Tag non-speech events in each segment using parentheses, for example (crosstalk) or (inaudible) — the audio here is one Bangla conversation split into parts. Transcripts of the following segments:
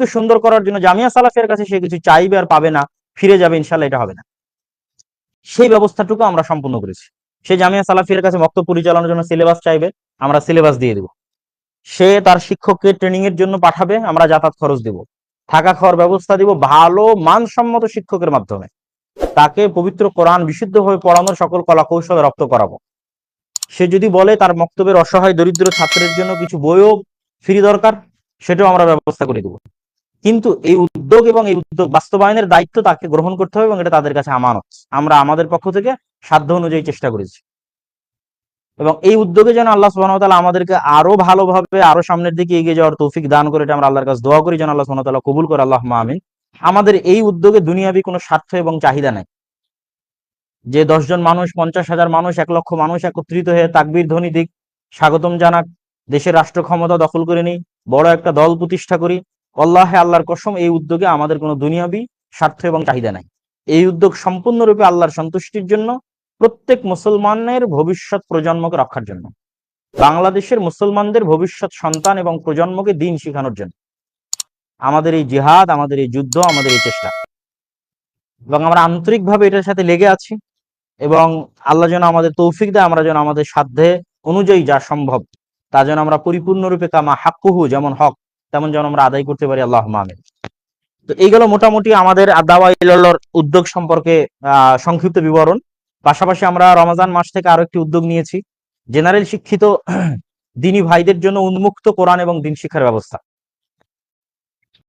উদ্যোগকে সুন্দর করার জন্য জামিয়া সালাফের কাছে সে কিছু চাইবে আর পাবে না, ফিরে যাবে ইনশাল্লাহ এটা হবে না। সেই ব্যবস্থাটুকু আমরা সম্পূর্ণ করেছি। সে জামিয়া সালাফির কাছে বক্তব্য পরিচালনার জন্য সিলেবাস চাইবে, আমরা সিলেবাস দিয়ে দেব। সে তার শিক্ষককে ট্রেনিং এর জন্য পাঠাবে, আমরা যাতায়াত খরচ দিব। থাকা খাওয়ার ব্যবস্থা দিব ভালো মানসম্মত শিক্ষকের মাধ্যমে। তাকে পবিত্র কোরআন বিশুদ্ধভাবে পড়ানোর সকল কলা কৌশল রপ্ত করাবো। সে যদি বলে তার বক্তব্যের অসহায় দরিদ্র ছাত্রের জন্য কিছু বইও ফ্রি দরকার, সেটাও আমরা ব্যবস্থা করে দেব। কিন্তু এই উদ্যোগ এবং এই উদ্যোগ বাস্তবায়নের দায়িত্ব তাকে গ্রহণ করতে হবে এবং এটা তাদের কাছে আমানত। আমরা আমাদের পক্ষ থেকে সাধ্য অনুযায়ী চেষ্টা করেছি। এবং এই উদ্যোগে যেন আল্লাহ সুবাহ তাআলা আমাদেরকে আরও ভালোভাবে, আরও সামনের দিকে এগিয়ে যাওয়ার তৌফিক দান করে এটা আমরা আল্লাহর কাছে দোয়া করি, যেন আল্লাহ সুবাহ তাআলা কবুল করে আল্লাহ আমিন। আমাদের এই উদ্যোগে দুনিয়াবি কোনো স্বার্থ এবং চাহিদা নাই। যে দশজন মানুষ, পঞ্চাশ হাজার মানুষ, এক লক্ষ মানুষ একত্রিত হয়ে তাকবির ধ্বনি দিক, স্বাগতম জানাক, দেশের রাষ্ট্র ক্ষমতা দখল করে নিই, বড় একটা দল প্রতিষ্ঠা করি আল্লাহে আল্লাহর কসম, এই উদ্যোগে আমাদের কোনো দুনিয়াবি স্বার্থ এবং চাহিদা নাই। এই উদ্যোগ সম্পূর্ণরূপে আল্লাহর সন্তুষ্টির জন্য, প্রত্যেক মুসলমানের ভবিষ্যৎ প্রজন্মকে রক্ষার জন্য। বাংলাদেশের মুসলমানদের ভবিষ্যৎ সন্তান এবং প্রজন্মকে দিন শেখানোর জন্য। আমাদের এই জিহাদ, আমাদের এই যুদ্ধ, আমাদের এই চেষ্টা। এবং আমরা আন্তরিকভাবে এটার সাথে লেগে আছি এবং আল্লাহ যেন আমাদের তৌফিক দেয়, আমরা যেন আমাদের সাধ্যে অনুযায়ী যা সম্ভব, তা যেন আমরা পরিপূর্ণরূপে কামা হাক্কুহু, যেমন হক তেমন যেন আমরা আদায় করতে পারি আল্লাহ আমিন। তো এইগুলো মোটামুটি আমাদের ইল্লাহর উদ্যোগ সম্পর্কে সংক্ষিপ্ত বিবরণ। পাশাপাশি আমরা রমাজান মাস থেকে আরও একটি উদ্যোগ নিয়েছি, জেনারেল শিক্ষিত (clears throat) দিনী ভাইদের জন্য উন্মুক্ত কোরআন এবং দিন শিক্ষার ব্যবস্থা।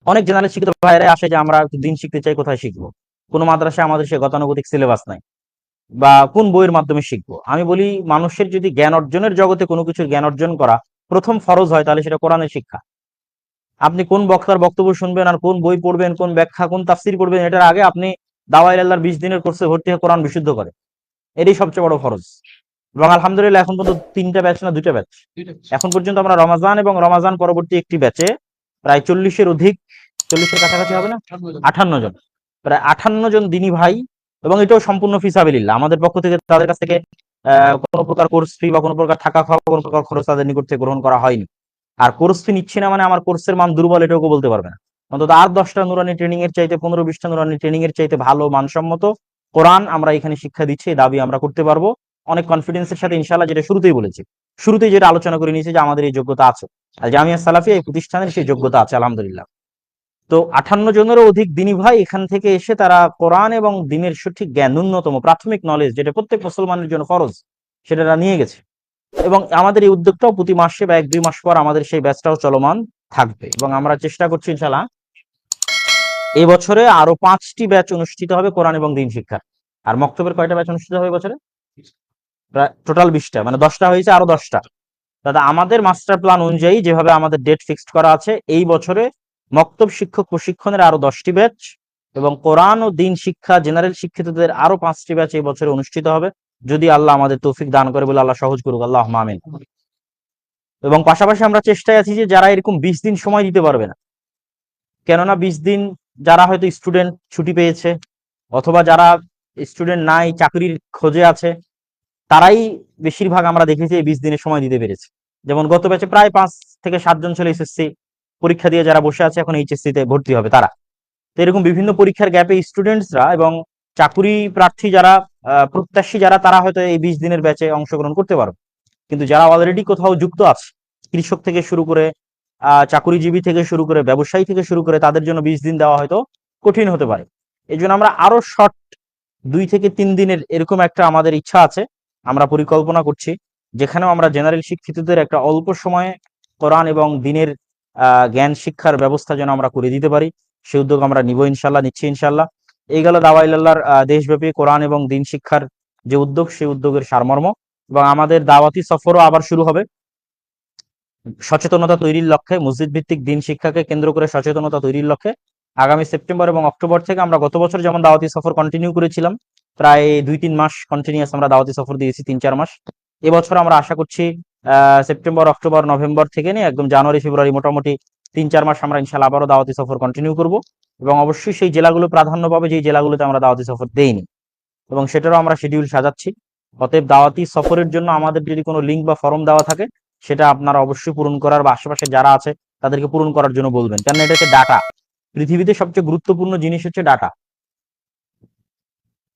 অনেক জেনারেল শিক্ষিত ভাইরা আসে যে আমরা দিন শিখতে চাই, কোথায় শিখব? কোনো মাদ্রাসায় আমাদের সে গতানুগতিক সিলেবাস নাই। বা কোন বইয়ের মাধ্যমে শিখব? আমি বলি, মানুষের যদি জ্ঞান অর্জনের জগতে কোনো কিছুর জ্ঞান অর্জন করা প্রথম ফরজ হয়, তাহলে সেটা কোরআনের শিক্ষা। আপনি কোন বক্তার বক্তব্য শুনবেন আর কোন বই পড়বেন কোন ব্যাখ্যা কোন তাফসির করবেন এটার আগে আপনি দাওয়াই আল্লাহর বিশ দিনের কোর্সে ভর্তি হয়ে কোরআন বিশুদ্ধ করে এটাই সবচেয়ে বড় ফরজ। এবং আলহামদুলিল্লাহ এখন পর্যন্ত তিনটা ব্যাচ না দুইটা ব্যাচ? এখন পর্যন্ত আমরা রমাজান এবং রমাজান পরবর্তী একটি ব্যাচে প্রায় চল্লিশের অধিক চল্লিশের কাছাকাছি হবে না? আঠান্ন জন। প্রায় আঠান্ন জন দিনী ভাই এবং এটাও সম্পূর্ণ ফিসাবিল্লাহ আমাদের পক্ষ থেকে তাদের কাছ থেকে আহ কোনো প্রকার কোর্স ফি বা কোনো প্রকার থাকা খাওয়া কোনো প্রকার খরচ তাদের নিকট থেকে গ্রহণ করা হয়নি। আর কোর্স ফি নিচ্ছি না মানে আমার কোর্সের মান দুর্বল এটাও বলতে পারবে না। অন্তত আর দশটা নুরানি ট্রেনিং এর চাইতে, পনেরো, বিশটা নুরানি ট্রেনিং এর চাইতে ভালো, মানসম্মত কোরআন আমরা এখানে শিক্ষা দিচ্ছি দাবি আমরা করতে পারব। অনেক কনফিডেন্সের সাথে ইনশাল্লাহ যেটা শুরুতেই বলেছি। শুরুতেই যেটা আলোচনা করে নিয়েছি যে আমাদের এই যোগ্যতা আছে। আর জামিয়া সালাফিয়া এই প্রতিষ্ঠানের সেই যোগ্যতা আছে, আলহামদুলিল্লাহ। তো আঠান্ন জনেরও অধিক দিনী ভাই এখান থেকে এসে তারা কোরআন এবং দিনের সঠিক জ্ঞান, ন্যূনতম প্রাথমিক নলেজ যেটা প্রত্যেক মুসলমানের জন্য ফরজ, সেটা নিয়ে গেছে। এবং আমাদের এই উদ্যোগটাও প্রতি মাসে বা এক দুই মাস পর আমাদের সেই ব্যাচটাও চলমান থাকবে। এবং আমরা চেষ্টা করছি ইনশাল্লাহ এই বছরে আরও পাঁচটি ব্যাচ অনুষ্ঠিত হবে কোরআন এবং দিন শিক্ষার আর মক্তবের কয়টা ব্যাচ অনুষ্ঠিত হবে বছরে? প্রায় টোটাল বিশটা মানে দশটা হয়েছে আরও দশটা। দাদা, আমাদের মাস্টার প্ল্যান অনুযায়ী যেভাবে আমাদের ডেট ফিক্সড করা আছে, এই বছরে মক্তব শিক্ষক প্রশিক্ষণের আরও দশটি ব্যাচ এবং কোরআন ও দিন শিক্ষা, জেনারেল শিক্ষিতদের আরও পাঁচটি ব্যাচ এই বছরে অনুষ্ঠিত হবে। যদি আল্লাহ আমাদের তৌফিক দান করে বলে আল্লাহ সহজ করুক আল্লাহ আমিন। এবং পাশাপাশি আমরা চেষ্টায় আছি যে যারা এরকম বিশ দিন সময় দিতে পারবে না, কেননা বিশ দিন যারা হয়তো স্টুডেন্ট ছুটি পেয়েছে অথবা যারা স্টুডেন্ট নাই, চাকরির খোঁজে আছে, তারাই বেশিরভাগ আমরা দেখেছি এই বিশ দিনের সময় দিতে পেরেছে। যেমন গত ব্যাচে প্রায় পাঁচ থেকে সাতজন ছেলে এসএসসি পরীক্ষা দিয়ে যারা বসে আছে, এখন এইচএসসি তে ভর্তি হবে তারা। তো এরকম বিভিন্ন পরীক্ষার গ্যাপে স্টুডেন্টসরা এবং চাকুরি প্রার্থী যারা প্রত্যাশী যারা, তারা হয়তো এই বিশ দিনের ব্যাচে অংশগ্রহণ করতে পারবে। কিন্তু যারা অলরেডি কোথাও যুক্ত আছে, কৃষক থেকে শুরু করে, আহ, চাকুরিজীবী থেকে শুরু করে, ব্যবসায়ী থেকে শুরু করে, তাদের জন্য বিশ দিন দেওয়া হয়তো কঠিন হতে পারে। এই জন্য আমরা আরও শর্ট দুই থেকে তিন দিনের এরকম একটা আমাদের ইচ্ছা আছে, আমরা পরিকল্পনা করছি, যেখানেও আমরা জেনারেল শিক্ষিতদের একটা অল্প সময়ে কোরআন এবং দিনের জ্ঞান শিক্ষার ব্যবস্থা যেন আমরা করে দিতে পারি। সে উদ্যোগ আমরা নিব ইনশাল্লাহ, নিচ্ছি ইনশাল্লাহ। এই গেল দাওয়াইল্লাহর দেশব্যাপী কোরআন এবং দিন শিক্ষার যে উদ্যোগ, সেই উদ্যোগের সারমর্ম। এবং আমাদের দাওয়াতি সফরও আবার শুরু হবে। সচেতনতা তৈরির লক্ষ্যে মসজিদ ভিত্তিক দিন শিক্ষাকে কেন্দ্র করে সচেতনতা তৈরির লক্ষ্যে আগামী সেপ্টেম্বর এবং অক্টোবর থেকে আমরা গত বছর যেমন দাওয়াতি সফর কন্টিনিউ করেছিলাম, প্রায় দুই তিন মাস কন্টিনিউয়াস আমরা দাওয়াতি সফর দিয়েছি, তিন চার মাস। এবছর আমরা আশা করছি সেপ্টেম্বর, অক্টোবর, নভেম্বর থেকে নিয়ে একদম জানুয়ারি, ফেব্রুয়ারি মোটামুটি তিন চার মাস আমরা ইনশাল্লাহ আবারও দাওয়াতি সফর কন্টিনিউ করব। এবং অবশ্যই সেই জেলাগুলো প্রাধান্য পাবে, যেই জেলাগুলোতে আমরা দাওয়াতি সফর দেইনি। এবং সেটারও আমরা শিডিউল সাজাচ্ছি। অতএব দাওয়াতি সফরের জন্য আমাদের যদি কোনো লিঙ্ক বা ফর্ম দেওয়া থাকে, সেটা আপনারা অবশ্যই পূরণ করার বা আশেপাশে যারা আছে, তাদেরকে পূরণ করার জন্য বলবেন। কেন এটা হচ্ছে ডাটা পৃথিবীতে সবচেয়ে গুরুত্বপূর্ণ জিনিস হচ্ছে ডাটা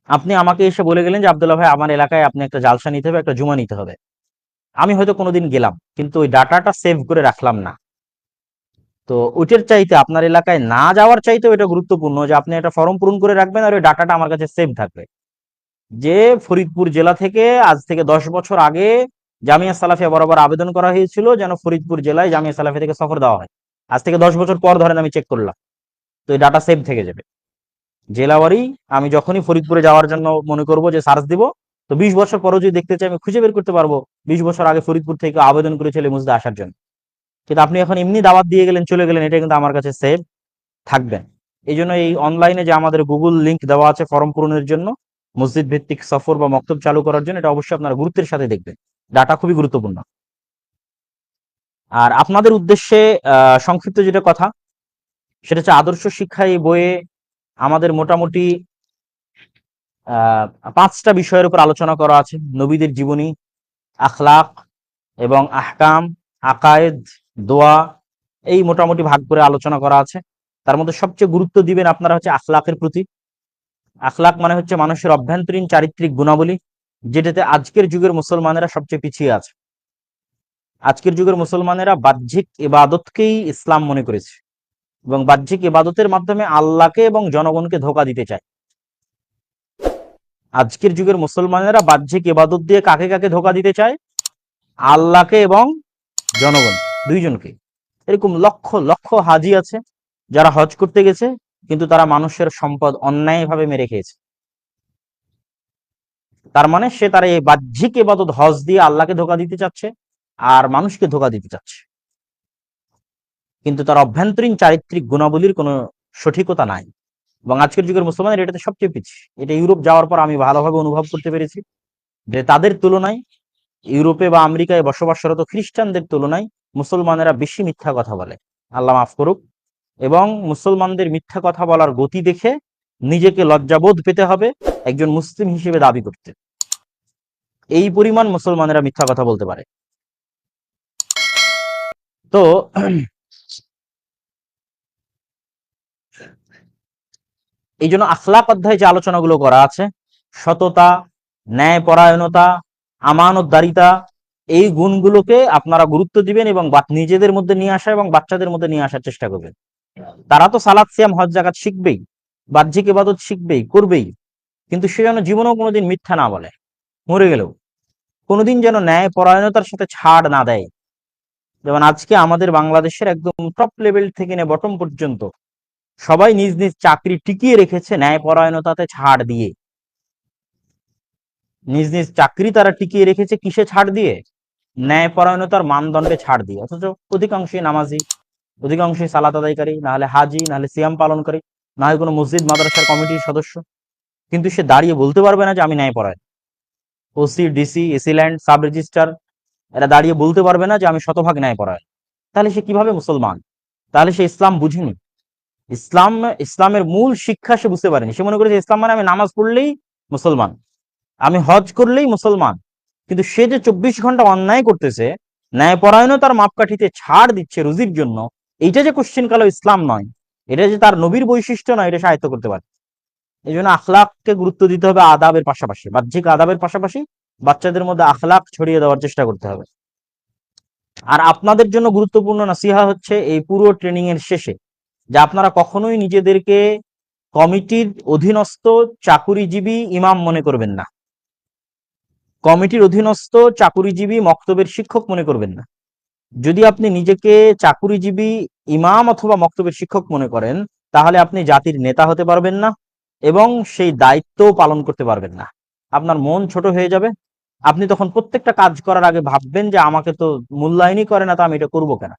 আপনি আমাকে এসে বলে গেলেন যে, আব্দুল্লাহ ভাই, আমার এলাকায় আপনি একটা জালসা নিতে হবে, একটা জুমা নিতে হবে। আমি হয়তো কোনোদিন গেলাম, কিন্তু ওই ডাটাটা সেভ করে রাখলাম না। তো ওইটার চাইতে আপনার এলাকায় না যাওয়ার চাইতে এটা গুরুত্বপূর্ণ যে আপনি একটা ফর্ম পূরণ করে রাখবেন আর ওই ডাটাটা আমার কাছে সেভ থাকবে। যে ফরিদপুর জেলা থেকে আজ থেকে দশ বছর আগে জামিয়া সালাফিয়া বরাবর আবেদন করা হয়েছিল যেন ফরিদপুর জেলায় জামিয়া সালাফিয়া থেকে সফর দেওয়া হয়। আজ থেকে দশ বছর পর ধরেন আমি চেক করলাম। তো এই ডাটা সেভ থেকে যাবে। জেলাওয়ারি আমি যখনই ফরিদপুরে যাওয়ার জন্য মনে করব যে সার্চ দিব, তো বিশ বছর পরও যদি দেখতে চাই আমি খুঁজে বের করতে পারব। বিশ বছর আগে ফরিদপুর থেকে আবেদন করেছিল এই মসজিদে আসার জন্য। কিন্তু আপনি এখন এমনি দাওয়াত দিয়ে গেলেন, চলে গেলেন, এটা কিন্তু আমার কাছে সেভ থাকবেন এই জন্য এই অনলাইনে যে আমাদের গুগল লিংক দেওয়া আছে ফর্ম পূরণের জন্য মসজিদ ভিত্তিক সফর বা মক্তব চালু করার জন্য, এটা অবশ্যই আপনারা গুরুত্বের সাথে দেখবেন। ডাটা খুবই গুরুত্বপূর্ণ। আর আপনাদের উদ্দেশ্যে সংক্ষিপ্ত যেটা কথা, সেটা হচ্ছে আদর্শ শিক্ষা এই বইয়ে আমাদের মোটামুটি পাঁচটা বিষয়ের উপর আলোচনা করা আছে। নবীদের জীবনী, আখলাক এবং আহকাম, আকায়েদ দোয়া, এই মোটামুটি ভাগ করে আলোচনা করা আছে। তার মধ্যে সবচেয়ে গুরুত্ব দিবেন আপনারা হচ্ছে আখলাকের প্রতি। আখলাক মানে হচ্ছে মানুষের অভ্যন্তরীণ চারিত্রিক গুণাবলী, যেটাতে আজকের যুগের মুসলমানেরা সবচেয়ে পিছিয়ে আছে। আজকের যুগের মুসলমানেরা বাহ্যিক ইবাদতকেই ইসলাম মনে করেছে এবং বাহ্যিক ইবাদতের মাধ্যমে আল্লাহকে এবং জনগণকে ধোকা দিতে চায়। আজকের যুগের মুসলমানেরা বাহ্যিক ইবাদত দিয়ে কাকে কাকে ধোকা দিতে চায়? আল্লাহকে এবং জনগণ দুইজনকে। এরকম লক্ষ লক্ষ হাজি আছে যারা হজ করতে গেছে, কিন্তু তারা মানুষের সম্পদ অন্যায়ভাবে মেরে খেয়েছে। তার মানে সে তার এই বাহ্যিক এবাদত হজ দিয়ে আল্লাহকে ধোকা দিতে চাচ্ছে আর মানুষকে ধোকা দিতে চাচ্ছে। কিন্তু তার অভ্যন্তরীণ চারিত্রিক গুণাবলীর কোনো সঠিকতা নাই। এবং আজকের যুগের মুসলমানের এটাতে সবচেয়ে পিছিয়ে। এটা ইউরোপ যাওয়ার পর আমি ভালোভাবে অনুভব করতে পেরেছি যে তাদের তুলনায় ইউরোপে বা আমেরিকায় বসবাসরত খ্রিস্টানদের তুলনায় মুসলমানেরা বেশি মিথ্যা কথা বলে। আল্লাহ মাফ করুক। এবং মুসলমানদের মিথ্যা কথা বলার গতি দেখে নিজেকে লজ্জাবোধ পেতে হবে, একজন মুসলিম হিসেবে দাবি করতে। এই পরিমাণ মুসলমানেরা মিথ্যা কথা বলতে পারে। তো এই জন্য আখলাক অধ্যায়ে যে আলোচনাগুলো করা আছে, সততা ন্যায় পরায়ণতা আমানতদারিতা এই গুণগুলোকে আপনারা গুরুত্ব দিবেন এবং নিজেদের মধ্যে নিয়ে আসা এবং বাচ্চাদের মধ্যে নিয়ে আসার চেষ্টা করবেন। তারা তো সালাদ সিয়াম, হজ, জাকাত শিখবেই, বাহ্যিক ইবাদত শিখবেই, করবেই, কিন্তু সে যেন জীবনেও কোনোদিন মিথ্যা না বলে। মরে গেলেও। কোনোদিন যেন ন্যায় পরায়ণতার সাথে ছাড় না দেয়। যেমন আজকে আমাদের বাংলাদেশের একদম টপ লেভেল থেকে নিয়ে বটম পর্যন্ত সবাই নিজ নিজ চাকরি টিকিয়ে রেখেছে ন্যায় পরায়ণতাতে ছাড় দিয়ে। নিজ নিজ চাকরি তারা টিকিয়ে রেখেছে কিসে ছাড় দিয়ে? ন্যায় পরায়ণতার মানদণ্ডে ছাড় দিয়ে। অথচ অধিকাংশই নামাজি, অধিকাংশই সালাত আদায়কারী, না হলে হাজি, না হলে সিয়াম পালনকারী না হয় কোনো মসজিদ, মাদ্রাসার কমিটির সদস্য। কিন্তু সে দাঁড়িয়ে বলতে পারবে না যে আমি ন্যায় পরায়ণ OC, DC AC land sub registrar এরা দাঁড়িয়ে বলতে পারবে না যে আমি শতভাগ ন্যায় পরায়ণ তাহলে সে কীভাবে মুসলমান? তাহলে সে ইসলাম বুঝিনি। ইসলাম, ইসলামের মূল শিক্ষা সে বুঝতে পারেনি। সে মনে করেছে, ইসলাম মানে আমি নামাজ পড়লেই মুসলমান। আমি হজ করলেই মুসলমান। কিন্তু সে যে চব্বিশ ঘণ্টা অন্যায় করতেছে ন্যায় পরায়ণতার মাপকাঠিতে ছাড় দিচ্ছে রুজির জন্য, এইটা যে কোশ্চিন কালো ইসলাম নয়, এটা যে তার নবীর বৈশিষ্ট্য নয়, এটা সাহিত্য করতে পারে। এই জন্য আখলাককে গুরুত্ব দিতে হবে আদাবের পাশাপাশি, বাহ্যিক আদাবের পাশাপাশি বাচ্চাদের মধ্যে আখলাক ছড়িয়ে দেওয়ার চেষ্টা করতে হবে। আর আপনাদের জন্য গুরুত্বপূর্ণ নাসিহা হচ্ছে এই পুরো ট্রেনিং এর শেষে, যে আপনারা কখনোই নিজেদেরকে কমিটির অধীনস্থ চাকুরিজীবী ইমাম মনে করবেন না। কমিটির অধীনস্থ চাকুরিজীবী মক্তবের শিক্ষক মনে করবেন না। যদি আপনি নিজেকে চাকুরিজীবী ইমাম অথবা মক্তবের শিক্ষক মনে করেন, তাহলে আপনি জাতির নেতা হতে পারবেন না এবং সেই দায়িত্ব পালন করতে পারবেন না। আপনার মন ছোট হয়ে যাবে। আপনি তখন প্রত্যেকটা কাজ করার আগে ভাববেন যে, আমাকে তো মূল্যায়নই করে না, তো আমি এটা করব কেন?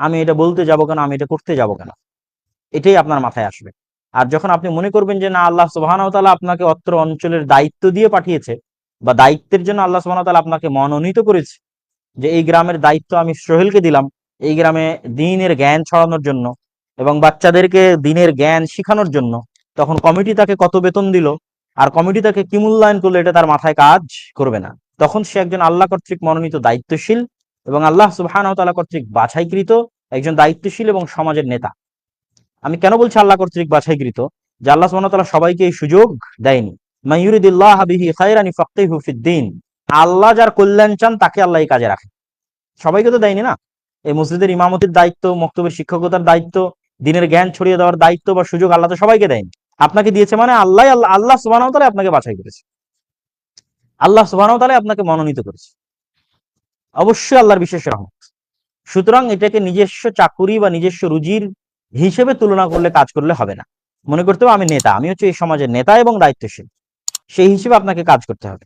আমি এটা বলতে যাব কেন? আমি এটা করতে যাব কেন? এটাই আপনার মাথায় আসবে। আর যখন আপনি মনে করবেন যে, না, আল্লাহ সুবাহানতালা আপনাকে অত্র অঞ্চলের দায়িত্ব দিয়ে পাঠিয়েছে বা দায়িত্বের জন্য আল্লাহ সুবাহানতালা আপনাকে মনোনীত করেছে যে এই গ্রামের দায়িত্ব আমি সোহেলকে দিলাম, এই গ্রামে দিনের জ্ঞান ছড়ানোর জন্য এবং বাচ্চাদেরকে দিনের জ্ঞান শিখানোর জন্য। তখন কমিটি তাকে কত বেতন দিল আর কমিটি তাকে কি মূল্যায়ন করল এটা তার মাথায় কাজ করবে না। তখন সে একজন আল্লাহ কর্তৃক মনোনীত দায়িত্বশীল এবং আল্লাহ সুবাহান তালা কর্তৃক বাছাইকৃত একজন দায়িত্বশীল এবং সমাজের নেতা। আমি কেন বলছি আল্লাহ কর্তৃক বাছাইকৃত? যে আল্লাহ তাআলা সবাইকে এই সুযোগ দেয়নি। মাইয়ুরিদিল্লাহ বিহি খায়রান ইফাক্কিহু ফিদ্দিন আল্লাহ যার কল্যাণ চান, তাকে আল্লাহ এই কাজে রাখেন। সবাইকে তো দেয়নি না? এই মসজিদের ইমামতির দায়িত্ব, মক্তবের শিক্ষকতার দায়িত্ব, দিনের জ্ঞান ছড়িয়ে দেওয়ার দায়িত্ব বা সুযোগ আল্লাহ তো সবাইকে দেয়নি। আপনাকে দিয়েছে মানে আল্লাহ আল্লাহ আল্লাহ ওয়া আপনাকে বাছাই করেছে। আল্লাহ ওয়া আপনাকে মনোনীত করেছে। অবশ্যই আল্লাহর বিশেষ রহমত। সুতরাং এটাকে নিজস্ব চাকুরি বা নিজস্ব রুজির হিসেবে তুলনা করলে কাজ করলে হবে না। মনে করতে হবে আমি নেতা, আমি হচ্ছে এই সমাজের নেতা এবং দায়িত্বশীল। সেই হিসেবে আপনাকে কাজ করতে হবে।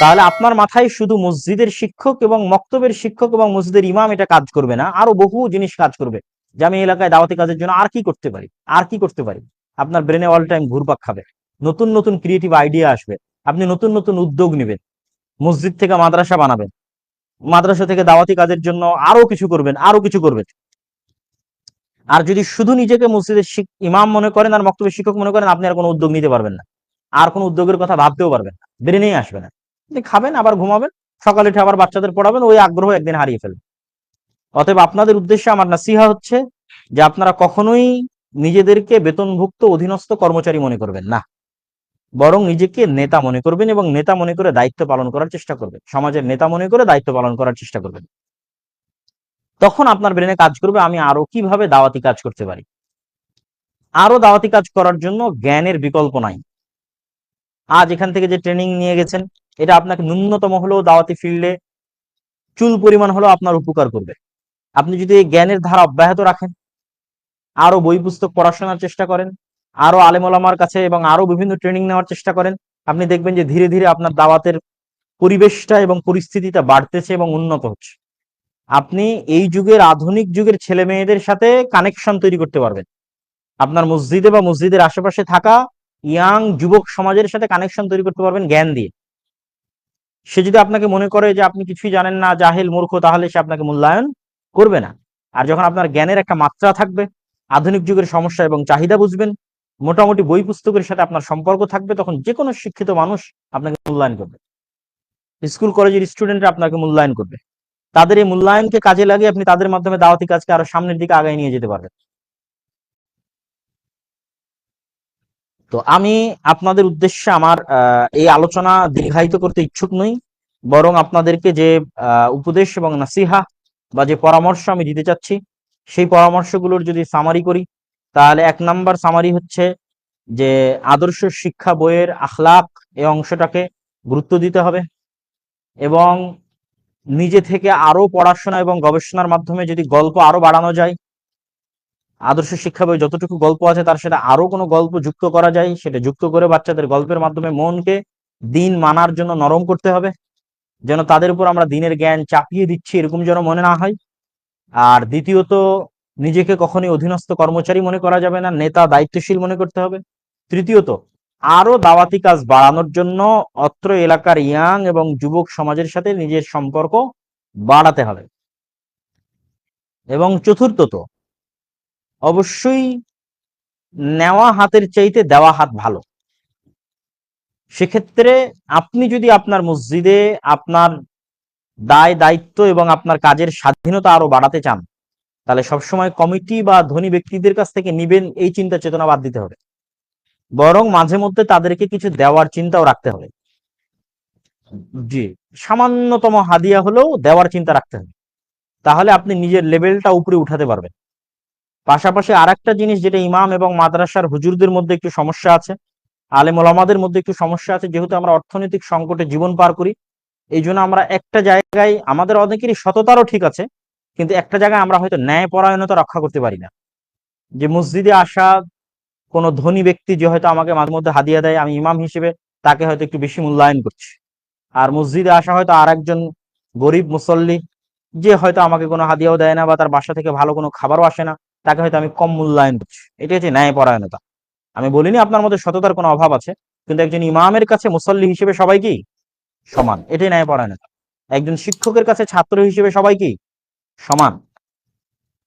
তাহলে আপনার মাথায় শুধু মসজিদের শিক্ষক এবং মক্তবের শিক্ষক এবং মসজিদের ইমাম এটা কাজ করবে না, আরও বহু জিনিস কাজ করবে। যে আমি এলাকায় দাওয়াতি কাজের জন্য আর কি করতে পারি, আর কি করতে পারি? আপনার ব্রেনে অল টাইম ঘুরপাক খাবে। নতুন নতুন ক্রিয়েটিভ আইডিয়া আসবে। আপনি নতুন নতুন উদ্যোগ নেবেন। মসজিদ থেকে মাদ্রাসা বানাবেন। মাদ্রাসা থেকে দাওয়াতি কাজের জন্য আরও কিছু করবেন, আরও কিছু করবেন। আর যদি শুধু নিজেকে মসজিদের ইমাম মনে করেন আর মক্তবের শিক্ষক মনে করেন, আপনি আর কোনো উদ্যোগ নিতে পারবেন না। আর কোনো উদ্যোগের কথা ভাবতেও পারবেন না। ব্রেনেই আসবে না আপনি খাবেন, আবার ঘুমাবেন, সকালে উঠে আবার বাচ্চাদের পড়াবেন, ওই আগ্রহ একদিন হারিয়ে ফেলবেন। অতএব আপনাদের উদ্দেশ্যে আমার নাসিহা হচ্ছে যে আপনারা কখনোই নিজেদেরকে বেতনভুক্ত অধীনস্থ কর্মচারী মনে করবেন না। বরং নিজেকে নেতা মনে করবেন এবং নেতা মনে করে দায়িত্ব পালন করার চেষ্টা করবেন। সমাজের নেতা মনে করে দায়িত্ব পালন করার চেষ্টা করবেন। তখন আপনার ব্রেনে কাজ করবে, আমি আরও কীভাবে দাওয়াতি কাজ করতে পারি? আরও দাওয়াতি কাজ করার জন্য জ্ঞানের বিকল্প নাই। আজ এখান থেকে যে ট্রেনিং নিয়ে গেছেন, এটা আপনাকে ন্যূনতম হলেও দাওয়াতি ফিল্ডে চুল পরিমাণ হলেও আপনার উপকার করবে। আপনি যদি এই জ্ঞানের ধারা অব্যাহত রাখেন, আরও বই পুস্তক পড়াশোনার চেষ্টা করেন, আরও আলেমলামার কাছে এবং আরও বিভিন্ন ট্রেনিং নেওয়ার চেষ্টা করেন, আপনি দেখবেন যে ধীরে ধীরে আপনার দাওয়াতের পরিবেশটা এবং পরিস্থিতিটা বাড়তেছে এবং উন্নত হচ্ছে। আপনি এই যুগের আধুনিক যুগের ছেলে মেয়েদের সাথে কানেকশন তৈরি করতে পারবেন। আপনার মসজিদে বা মসজিদের আশেপাশে থাকা ইয়াং যুবক সমাজের সাথে কানেকশন তৈরি করতে পারবেন জ্ঞান দিয়ে। সে যদি আপনাকে মনে করে যে আপনি কিছুই জানেন না, জাহেল, মূর্খ, তাহলে সে আপনাকে মূল্যায়ন করবে না। আর যখন আপনার জ্ঞানের একটা মাত্রা থাকবে, আধুনিক যুগের সমস্যা এবং চাহিদা বুঝবেন, মোটামুটি বই পুস্তকের সাথে আপনার সম্পর্ক থাকবে, তখন যে কোনো শিক্ষিত মানুষ আপনাকে মূল্যায়ন করবে। স্কুল কলেজের স্টুডেন্টরা আপনাকে মূল্যায়ন করবে। তাদের এই মূল্যায়নকে কাজে লাগিয়ে আপনি তাদের মাধ্যমে দাওয়াতি কাজকে আরও সামনের দিকে আগায় নিয়ে যেতে পারবেন। তো আমি আপনাদের উদ্দেশ্যে আমার এই আলোচনা দীর্ঘায়িত করতে ইচ্ছুক নই, বরং আপনাদেরকে যে উপদেশ এবং নাসিহা বা যে পরামর্শ আমি দিতে চাচ্ছি, সেই পরামর্শগুলোর যদি সামারি করি, তাহলে এক নাম্বার সামারি হচ্ছে যে আদর্শ শিক্ষা বইয়ের আখলাক এই অংশটাকে গুরুত্ব দিতে হবে এবং নিজে থেকে আরও পড়াশোনা এবং গবেষণার মাধ্যমে যদি গল্প আরও বাড়ানো যায় আদর্শ শিক্ষা বই যতটুকু গল্প আছে তার সাথে আরও কোনো গল্প যুক্ত করা যায়, সেটা যুক্ত করে বাচ্চাদের গল্পের মাধ্যমে মনকে দিন মানার জন্য নরম করতে হবে। যেন তাদের উপর আমরা দিনের জ্ঞান চাপিয়ে দিচ্ছি এরকম যেন মনে না হয়। আর দ্বিতীয়ত, নিজেকে কখনোই অধীনস্থ কর্মচারী মনে করা যাবে না, নেতা দায়িত্বশীল মনে করতে হবে। তৃতীয়ত, আরও দাওয়াতি কাজ বাড়ানোর জন্য অত্র এলাকার ইয়াং এবং যুবক সমাজের সাথে নিজের সম্পর্ক বাড়াতে হবে। এবং চতুর্থত অবশ্যই নেওয়া হাতের চাইতে দেওয়া হাত ভালো। সেক্ষেত্রে আপনি যদি আপনার মসজিদে আপনার দায়, দায়িত্ব এবং আপনার কাজের স্বাধীনতা আরও বাড়াতে চান, তাহলে সবসময় কমিটি বা ধনী ব্যক্তিদের কাছ থেকে নিবেন, এই চিন্তা চেতনা বাদ দিতে হবে। বরং মাঝে মধ্যে তাদেরকে কিছু দেওয়ার চিন্তাও রাখতে হবে। জি, সামান্যতম হাদিয়া হলেও দেওয়ার চিন্তা রাখতে হবে। তাহলে আপনি নিজের লেভেলটা উপরে উঠাতে পারবেন। পাশাপাশি আর একটা জিনিস যেটা ইমাম এবং মাদ্রাসার হুজুরদের মধ্যে একটু সমস্যা আছে, আলেম ওলামাদের মধ্যে একটু সমস্যা আছে, যেহেতু আমরা অর্থনৈতিক সংকটে জীবন পার করি, এই জন্য আমরা একটা জায়গায়, আমাদের অনেকেরই সততারও ঠিক আছে, কিন্তু একটা জায়গায় আমরা হয়তো ন্যায় পরায়ণতা রক্ষা করতে পারি না। যে মসজিদে আসা কোনো ধনী ব্যক্তি যে হয়তো আমাকে মাঝে মধ্যে হাদিয়া দেয়, আমি ইমাম হিসেবে তাকে হয়তো একটু বেশি মূল্যায়ন করছি। আর মসজিদে আসা হয়তো আর একজন গরিব মুসল্লি যে হয়তো আমাকে কোনো হাদিয়াও দেয় না বা তার বাসা থেকে ভালো কোনো খাবারও আসে না তাকে হয়তো আমি কম মূল্যায়ন করছি। এটা হচ্ছে ন্যায় পরায়ণতা আমি বলিনি আপনার মধ্যে সততার কোনো অভাব আছে, কিন্তু একজন ইমামের কাছে মুসল্লি হিসেবে সবাই কি? সমান। এটাই ন্যায় পরায়ণতা একজন শিক্ষকের কাছে ছাত্র হিসেবে সবাই কি? সমান।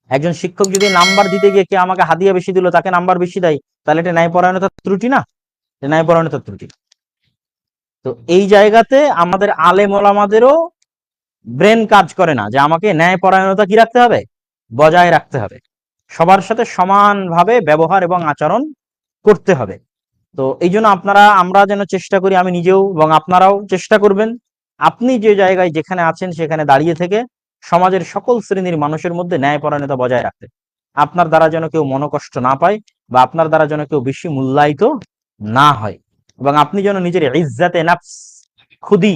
একজন শিক্ষক যদি নাম্বার দিতে গিয়ে কে আমাকে হাদিয়া বেশি দিল, তাকে নাম্বার বেশি দেয়, তাহলে এটা ন্যায় ন্যায়পরায়ণতার ত্রুটি না? এটা ন্যায়পরায়ণতার ত্রুটি। তো এই জায়গাতে আমাদের আলেম ওলামাদেরও ব্রেন কাজ করে না যে আমাকে ন্যায় ন্যায়পরায়ণতা কি রাখতে হবে? বজায় রাখতে হবে। সবার সাথে সমানভাবে ব্যবহার এবং আচরণ করতে হবে। তো এই জন্য আপনারা, আমরা যেন চেষ্টা করি, আমি নিজেও এবং আপনারাও চেষ্টা করবেন। আপনি যে জায়গায় যেখানে আছেন, সেখানে দাঁড়িয়ে থেকে সমাজের সকল শ্রেণির মানুষের মধ্যে ন্যায়পরায়ণতা বজায় রাখতে। আপনার দ্বারা যেন কেউ মনোকষ্ট না পায় বা আপনার দ্বারা যেন কেউ বেশি মূল্যায়িত না হয়। এবং আপনি যেন নিজের ইজ্জাতে নাফস, খুদি,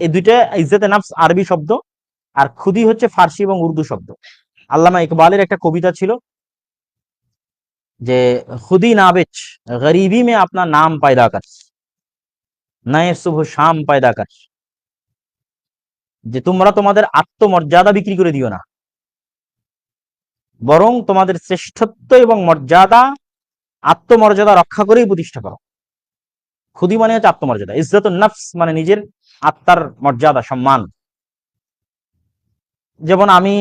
এই দুইটা ইজ্জাতে নাফস আরবি শব্দ, আর খুদি হচ্ছে ফার্সি এবং উর্দু শব্দ। আল্লামা ইকবালের একটা কবিতা ছিল যে, খুদি না বেচ গরিবি মে আপনার নাম পায়দা কর নয়ে শুভ শাম পায়দা কর। যে তোমরা তোমাদের আত্মমর্যাদা বিক্রি করে দিও না। বরং তোমাদের শ্রেষ্ঠত্ব এবং মর্যাদা আত্মমর্যাদা রক্ষা করেই প্রতিষ্ঠা করো। খুদি মানে হচ্ছে আত্মমর্যাদা। ইজ্জত নফস মানে নিজের আত্মার মর্যাদা, সম্মান। যেমন আমি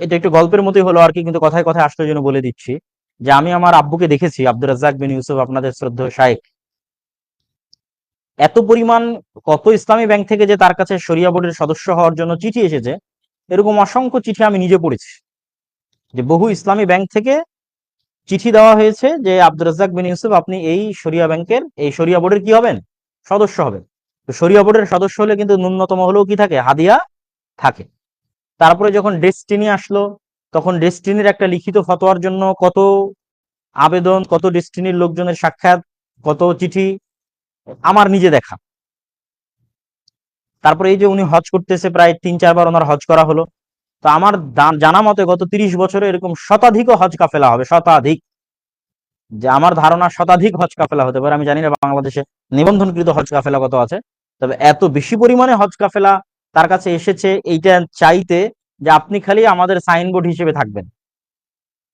এটা একটু গল্পের মতোই হলো আর কি, কিন্তু কথায় কথায় আসলে জন্য বলে দিচ্ছি। যে আমি আমার আব্বুকে দেখেছি, আব্দুর রাজ্জাক বিন ইউসুফ, আপনাদের শ্রদ্ধেয় শায়েক। এত পরিমাণ, কত ইসলামী ব্যাংক থেকে যে তার কাছে শরিয়া বোর্ডের সদস্য হওয়ার জন্য চিঠি এসেছে, এরকম অসংখ্য চিঠি আমি নিজে পড়েছি। যে বহু ইসলামী ব্যাংক থেকে চিঠি দেওয়া হয়েছে যে, আব্দুর রাজ্জাক বিন ইউসুফ, আপনি এই শরিয়া ব্যাংকের, এই শরিয়া বোর্ডের কি হবেন? সদস্য হবেন। তো শরিয়া বোর্ডের সদস্য হলে কিন্তু ন্যূনতম হলেও কি থাকে? হাদিয়া থাকে। তারপরে যখন ডেস্টিনি আসলো, তখন ডেস্টিনির একটা লিখিত ফতোয়ার জন্য কত আবেদন, কত ডেস্টিনির লোকজনের সাক্ষাৎ, কত চিঠি আমার নিজে দেখা। তারপরে এই যে উনি হজ করতেছে প্রায় তিন চারবার ওনার হজ করা হলো। তো আমার জানা মতে গত তিরিশ বছরে এরকম শতাধিক হজ কাফেলা হবে, শতাধিক। যে আমার ধারণা শতাধিক হজ কাফেলা হতে পারে, আমি জানি না বাংলাদেশে নিবন্ধনকৃত হজ কাফেলা কত আছে। তবে এত বেশি পরিমাণে হজ কাফেলা তার কাছে এসেছে এইটা চাইতে যে আপনি খালি আমাদের সাইনবোর্ড হিসেবে থাকবেন।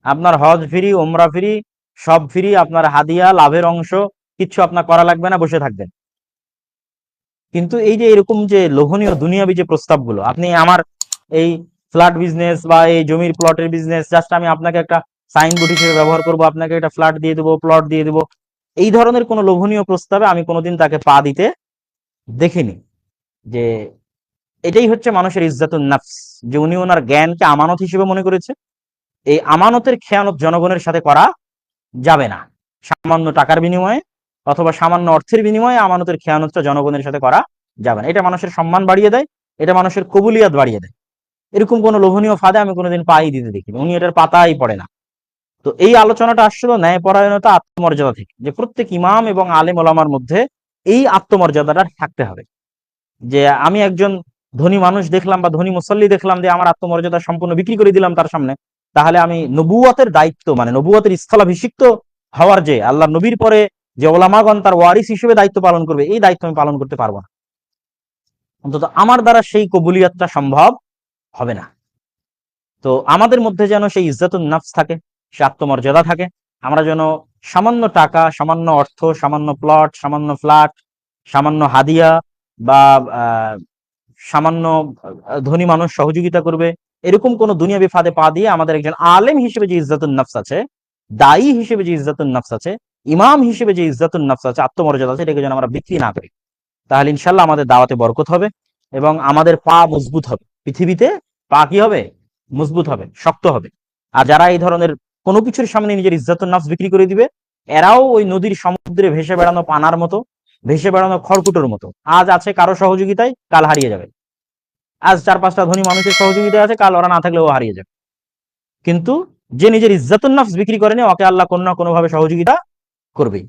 আপনার হজ ফ্রি ওমরা ফ্রি, সব ফ্রি, আপনার হাদিয়া, লাভের অংশ, কিচ্ছু আপনার করা লাগবে না, বসে থাকবেন। কিন্তু এই যে এরকম যে লোভনীয় দুনিয়াবি যে প্রস্তাবগুলো, আপনি আমার এই ফ্ল্যাট বিজনেস বা এই জমির প্লটের বিজনেস জাস্ট আমি আপনাকে একটা সাইনবোর্ড হিসেবে ব্যবহার করব, আপনাকে একটা ফ্ল্যাট দিয়ে দেবো, প্লট দিয়ে দেবো, এই ধরনের কোনো লোভনীয় প্রস্তাবে আমি কোনোদিন তাকে পা দিতে দেখিনি। যে এটাই হচ্ছে মানুষের ইজ্জাতুন নাফস, যে উনি ওনার জ্ঞানকে আমানত হিসেবে মনে করেছে। এই আমানতের খেয়ানত জনগণের সাথে করা যাবে না। সামান্য টাকার বিনিময়ে অথবা সামান্য অর্থের বিনিময়ে আমানতের খেয়ানতটা জনগণের সাথে করা যাবে না। এটা মানুষের সম্মান বাড়িয়ে দেয়, এটা মানুষের কবুলিয়াত বাড়িয়ে দেয়। এরকম কোনো লোভনীয় ফাঁদে আমি কোনোদিন পাই দিতে দেখিনি, উনি এটার পাতাই পড়ে না। তো এই আলোচনাটা আসছিল ন্যায়পরায়ণতা, আত্মমর্যাদা থেকে, যে প্রত্যেক ইমাম এবং আলেম ওলামার মধ্যে এই আত্মমর্যাদাটা থাকতে হবে। যে আমি একজন ধনী মানুষ দেখলাম বা ধনী মুসল্লি দেখলাম যে আমার আত্মমর্যাদা সম্পূর্ণ বিক্রি করে দিলাম তার সামনে, তাহলে আমি নবুয়াতের দায়িত্ব মানে নবুয়াতের স্থলাভিষিক্ত হওয়ার যে আল্লাহ নবীর পরে যে ওলামাগণ তার ওয়ারিস হিসেবে দায়িত্ব পালন করবে, এই দায়িত্ব আমি পালন করতে পারব না। অন্তত আমার দ্বারা সেই কবুলিয়াতটা সম্ভব হবে না। তো আমাদের মধ্যে যেন সেই ইজ্জাতুন নাফস থাকে, সে আত্মমর্যাদা থাকে, আমরা যেন সামান্য টাকা, সামান্য অর্থ, সামান্য প্লট সামান্য ফ্ল্যাট সামান্য হাদিয়া বা সামান্য ধনী মানুষ সহযোগিতা করবে। এরকম কোন দুনিয়াবি ফাঁদে পা দিয়ে আমাদের একজন আলেম হিসেবে যে ইজ্জাতুন নফস আছে, দায়ী হিসেবে যে ইজ্জাতুন নফস আছে, ইমাম হিসেবে যে ইজ্জাতুন নফস আছে, আত্মমর্যাদা আছে, এটাকে যেন আমরা বিক্রি না করি। তাহলে ইনশাল্লাহ আমাদের দাওয়াতে বরকত হবে এবং আমাদের পা মজবুত হবে। পৃথিবীতে পা কি হবে? মজবুত হবে, শক্ত হবে। আর যারা এই ধরনের কোনো কিছুর সামনে নিজের ইজ্জাতুন নফস বিক্রি করে দিবে, এরাও ওই নদীর সমুদ্রে ভেসে বেড়ানো পানার মতো ভেসে বেড়ানো খড়কুটোর মতো। আজ আছে কারও সহযোগিতায়, কাল হারিয়ে যাবে। আজ চার পাঁচটা ধনী মানুষের সহযোগিতায় আছে, কাল ওরা না থাকলে ও হারিয়ে যাবে। কিন্তু যে নিজের ইজ্জাতুন নফস বিক্রি করেনি ওকে আল্লাহ কোনো না কোনোভাবে সহযোগিতা করবেই।